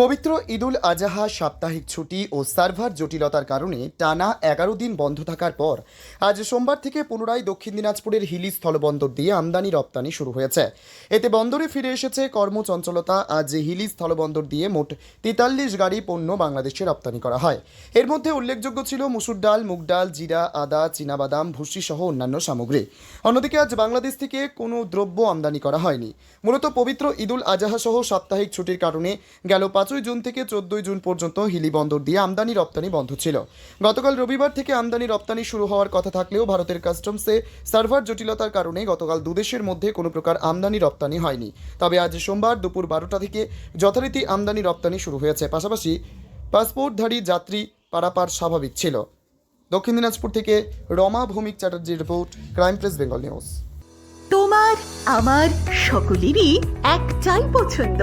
পবিত্র ঈদুল আজাহা সাপ্তাহিক ছুটি ও সার্ভার জটিলতার কারণে টানা এগারো দিন বন্ধ থাকার পর আজ সোমবার থেকে পুনরায় দক্ষিণ দিনাজপুরের হিলি স্থলবন্দর দিয়ে আমদানি রপ্তানি শুরু হয়েছে। এতে বন্দরে ফিরে এসেছে কর্মচঞ্চলতা। আজ হিলি স্থলবন্দর দিয়ে মোট তেতাল্লিশ গাড়ি পণ্য বাংলাদেশে রপ্তানি করা হয়। এর মধ্যে উল্লেখযোগ্য ছিল মুসুর ডাল, মুগ ডাল, জিরা, আদা, চীনাবাদাম, ভুসি সহ অন্যান্য সামগ্রী। অন্যদিকে আজ বাংলাদেশ থেকে কোনো দ্রব্য আমদানি করা হয়নি। মূলত পবিত্র ঈদুল আজাহা সহ সাপ্তাহিক ছুটির কারণে গেল পাঁচই জুন থেকে চোদ্দই জুন পর্যন্ত হিলি বন্দর দিয়ে আমদানি রপ্তানি বন্ধ ছিল। গতকাল রবিবার থেকে আমদানি রপ্তানি শুরু হওয়ার কথা থাকলেও ভারতের কাস্টমসে সার্ভার জটিলতার কারণে গতকাল দুদেশের মধ্যে কোনো প্রকার আমদানি রপ্তানি হয়নি। তবে আজ সোমবার দুপুর বারোটা থেকে যথারীতি আমদানি রপ্তানি শুরু হয়েছে। পাশাপাশি পাসপোর্টধারী যাত্রী পারাপার স্বাভাবিক ছিল। দক্ষিণ দিনাজপুর থেকে Rama Bhowmik চ্যাটার্জির report, crime press, Bengal news. তোমার, আমার, সকলেরই একটাই পছন্দ।